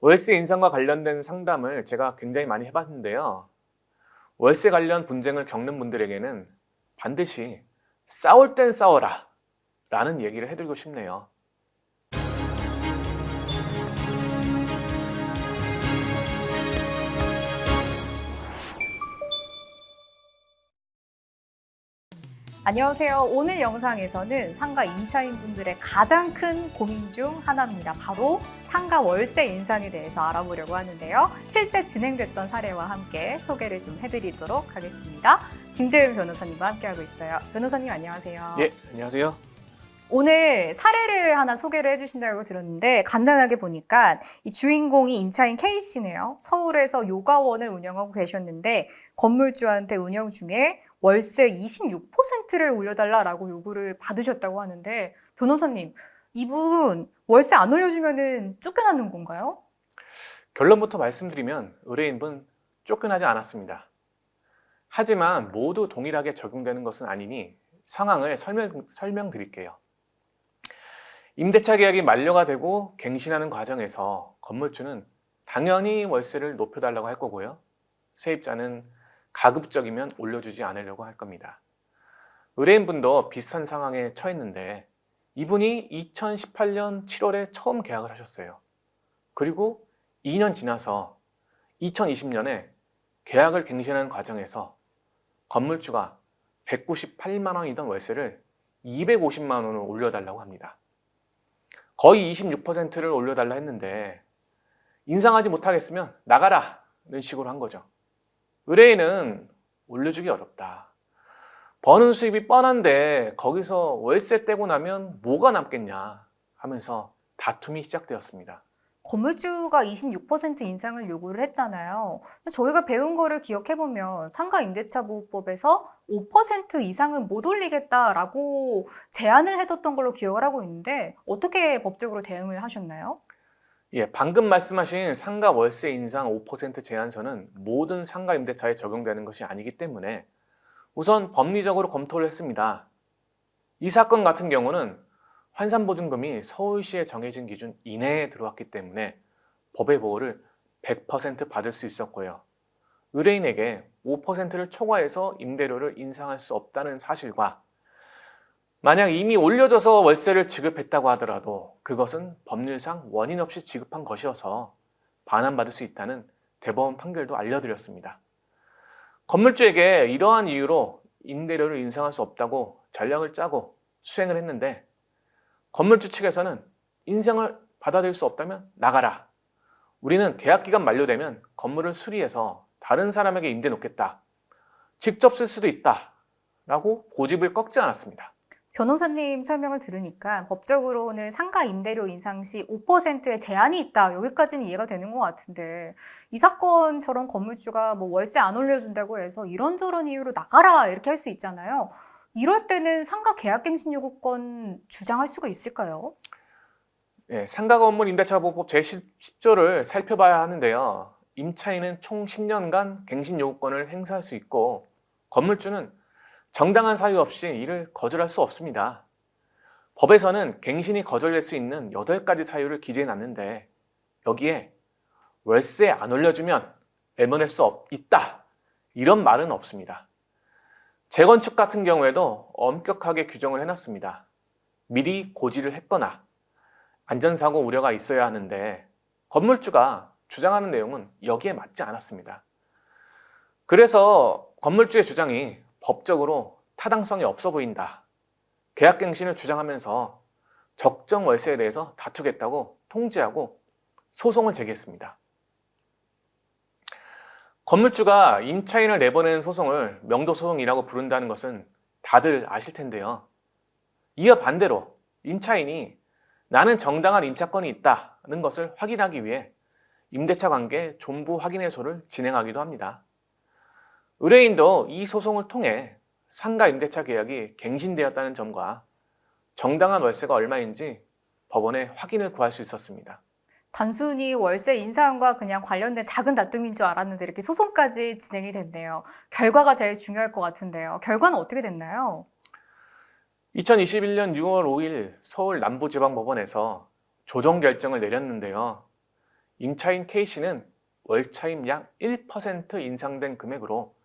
월세 인상과 관련된 상담을 제가 굉장히 많이 해봤는데요. 월세 관련 분쟁을 겪는 분들에게는 반드시 싸울 땐 싸워라 라는 얘기를 해드리고 싶네요. 안녕하세요. 오늘 영상에서는 상가 임차인 분들의 가장 큰 고민 중 하나입니다. 바로 상가 월세 인상에 대해서 알아보려고 하는데요. 실제 진행됐던 사례와 함께 소개를 좀 해드리도록 하겠습니다. 김재윤 변호사님과 함께하고 있어요. 변호사님 안녕하세요. 예, 안녕하세요. 오늘 사례를 하나 소개를 해주신다고 들었는데 간단하게 보니까 이 주인공이 임차인 K 씨네요. 서울에서 요가원을 운영하고 계셨는데 건물주한테 운영 중에 월세 26%를 올려달라라고 요구를 받으셨다고 하는데 변호사님 이분 월세 안 올려주면은 쫓겨나는 건가요? 결론부터 말씀드리면 의뢰인분 쫓겨나지 않았습니다. 하지만 모두 동일하게 적용되는 것은 아니니 상황을 설명, 설명드릴게요. 임대차 계약이 만료가 되고 갱신하는 과정에서 건물주는 당연히 월세를 높여달라고 할 거고요. 세입자는 가급적이면 올려주지 않으려고 할 겁니다. 의뢰인분도 비슷한 상황에 처했는데 이분이 2018년 7월에 처음 계약을 하셨어요. 그리고 2년 지나서 2020년에 계약을 갱신하는 과정에서 건물주가 198만 원이던 월세를 250만 원을 올려달라고 합니다. 거의 26%를 올려달라 했는데 인상하지 못하겠으면 나가라는 식으로 한 거죠. 의뢰인은 올려주기 어렵다. 버는 수입이 뻔한데 거기서 월세 떼고 나면 뭐가 남겠냐 하면서 다툼이 시작되었습니다. 건물주가 26% 인상을 요구를 했잖아요. 저희가 배운 거를 기억해보면 상가 임대차 보호법에서 5% 이상은 못 올리겠다라고 제안을 해뒀던 걸로 기억을 하고 있는데 어떻게 법적으로 대응을 하셨나요? 예, 방금 말씀하신 상가 월세 인상 5% 제한서는 모든 상가 임대차에 적용되는 것이 아니기 때문에 우선 법리적으로 검토를 했습니다. 이 사건 같은 경우는 환산보증금이 서울시에 정해진 기준 이내에 들어왔기 때문에 법의 보호를 100% 받을 수 있었고요. 의뢰인에게 5%를 초과해서 임대료를 인상할 수 없다는 사실과 만약 이미 올려져서 월세를 지급했다고 하더라도 그것은 법률상 원인 없이 지급한 것이어서 반환받을 수 있다는 대법원 판결도 알려드렸습니다. 건물주에게 이러한 이유로 임대료를 인상할 수 없다고 전략을 짜고 수행을 했는데 건물주 측에서는 인상을 받아들일 수 없다면 나가라. 우리는 계약 기간 만료되면 건물을 수리해서 다른 사람에게 임대 놓겠다. 직접 쓸 수도 있다. 라고 고집을 꺾지 않았습니다. 변호사님 설명을 들으니까 법적으로는 상가 임대료 인상 시 5%의 제한이 있다. 여기까지는 이해가 되는 것 같은데 이 사건처럼 건물주가 뭐 월세 안 올려준다고 해서 이런저런 이유로 나가라 이렇게 할 수 있잖아요. 이럴 때는 상가 계약갱신 요구권 주장할 수가 있을까요? 예, 상가 건물 임대차 보호법 제10조를 살펴봐야 하는데요. 임차인은 총 10년간 갱신 요구권을 행사할 수 있고 건물주는 정당한 사유 없이 이를 거절할 수 없습니다. 법에서는 갱신이 거절될 수 있는 8가지 사유를 기재해 놨는데 여기에 월세 안 올려주면 내보낼 수 없, 있다. 이런 말은 없습니다. 재건축 같은 경우에도 엄격하게 규정을 해놨습니다. 미리 고지를 했거나 안전사고 우려가 있어야 하는데 건물주가 주장하는 내용은 여기에 맞지 않았습니다. 그래서 건물주의 주장이 법적으로 타당성이 없어 보인다. 계약갱신을 주장하면서 적정 월세에 대해서 다투겠다고 통지하고 소송을 제기했습니다. 건물주가 임차인을 내보내는 소송을 명도소송이라고 부른다는 것은 다들 아실 텐데요. 이어 반대로 임차인이 나는 정당한 임차권이 있다는 것을 확인하기 위해 임대차 관계 존부 확인해소를 진행하기도 합니다. 의뢰인도 이 소송을 통해 상가 임대차 계약이 갱신되었다는 점과 정당한 월세가 얼마인지 법원에 확인을 구할 수 있었습니다. 단순히 월세 인상과 그냥 관련된 작은 다툼인 줄 알았는데 이렇게 소송까지 진행이 됐네요. 결과가 제일 중요할 것 같은데요. 결과는 어떻게 됐나요? 2021년 6월 5일 서울 남부지방법원에서 조정 결정을 내렸는데요. 임차인 K씨는 월차임 약 1% 인상된 금액으로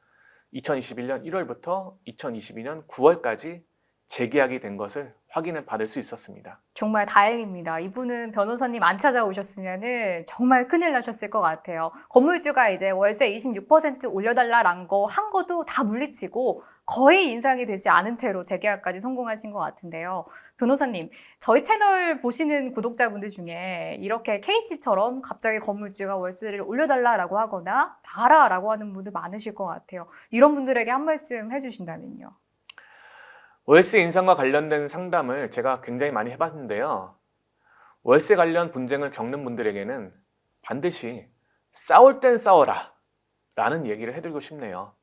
2021년 1월부터 2022년 9월까지 재계약이 된 것을 확인을 받을 수 있었습니다. 정말 다행입니다. 이분은 변호사님 안 찾아오셨으면 정말 큰일 나셨을 것 같아요. 건물주가 이제 월세 26% 올려달라는 거한 것도 다 물리치고 거의 인상이 되지 않은 채로 재계약까지 성공하신 것 같은데요. 변호사님, 저희 채널 보시는 구독자분들 중에 이렇게 K씨처럼 갑자기 건물주가 월세를 올려달라라고 하거나 달아라고 하는 분들 많으실 것 같아요. 이런 분들에게 한 말씀 해주신다면요. 월세 인상과 관련된 상담을 제가 굉장히 많이 해봤는데요. 월세 관련 분쟁을 겪는 분들에게는 반드시 싸울 땐 싸워라 라는 얘기를 해드리고 싶네요.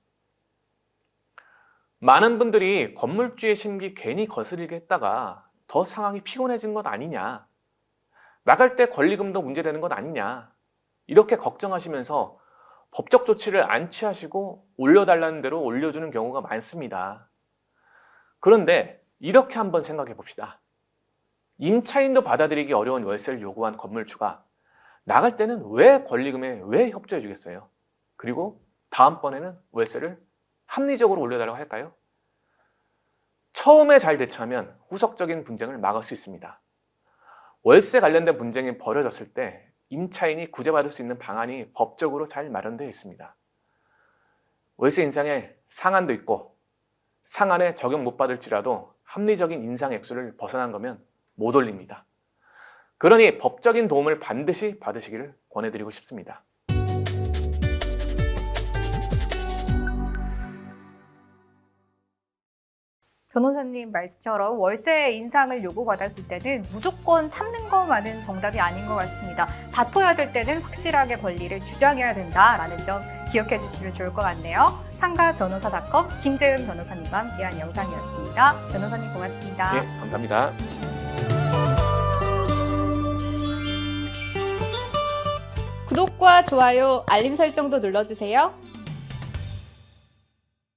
많은 분들이 건물주의 심기 괜히 거스르게 했다가 더 상황이 피곤해진 것 아니냐. 나갈 때 권리금도 문제되는 것 아니냐. 이렇게 걱정하시면서 법적 조치를 안 취하시고 올려달라는 대로 올려주는 경우가 많습니다. 그런데 이렇게 한번 생각해 봅시다. 임차인도 받아들이기 어려운 월세를 요구한 건물주가 나갈 때는 왜 권리금에 왜 협조해 주겠어요? 그리고 다음번에는 월세를 합리적으로 올려달라고 할까요? 처음에 잘 대처하면 후속적인 분쟁을 막을 수 있습니다. 월세 관련된 분쟁이 벌어졌을 때 임차인이 구제받을 수 있는 방안이 법적으로 잘 마련되어 있습니다. 월세 인상에 상한도 있고 상한에 적용 못 받을지라도 합리적인 인상 액수를 벗어난 거면 못 올립니다. 그러니 법적인 도움을 반드시 받으시기를 권해드리고 싶습니다. 변호사님 말씀처럼 월세 인상을 요구받았을 때는 무조건 참는 것만은 정답이 아닌 것 같습니다. 다퉈야 될 때는 확실하게 권리를 주장해야 된다라는 점 기억해 주시면 좋을 것 같네요. 상가 변호사닷컴 김재은 변호사님과 함께한 영상이었습니다. 변호사님 고맙습니다. 예, 감사합니다. 구독과 좋아요, 알림 설정도 눌러주세요.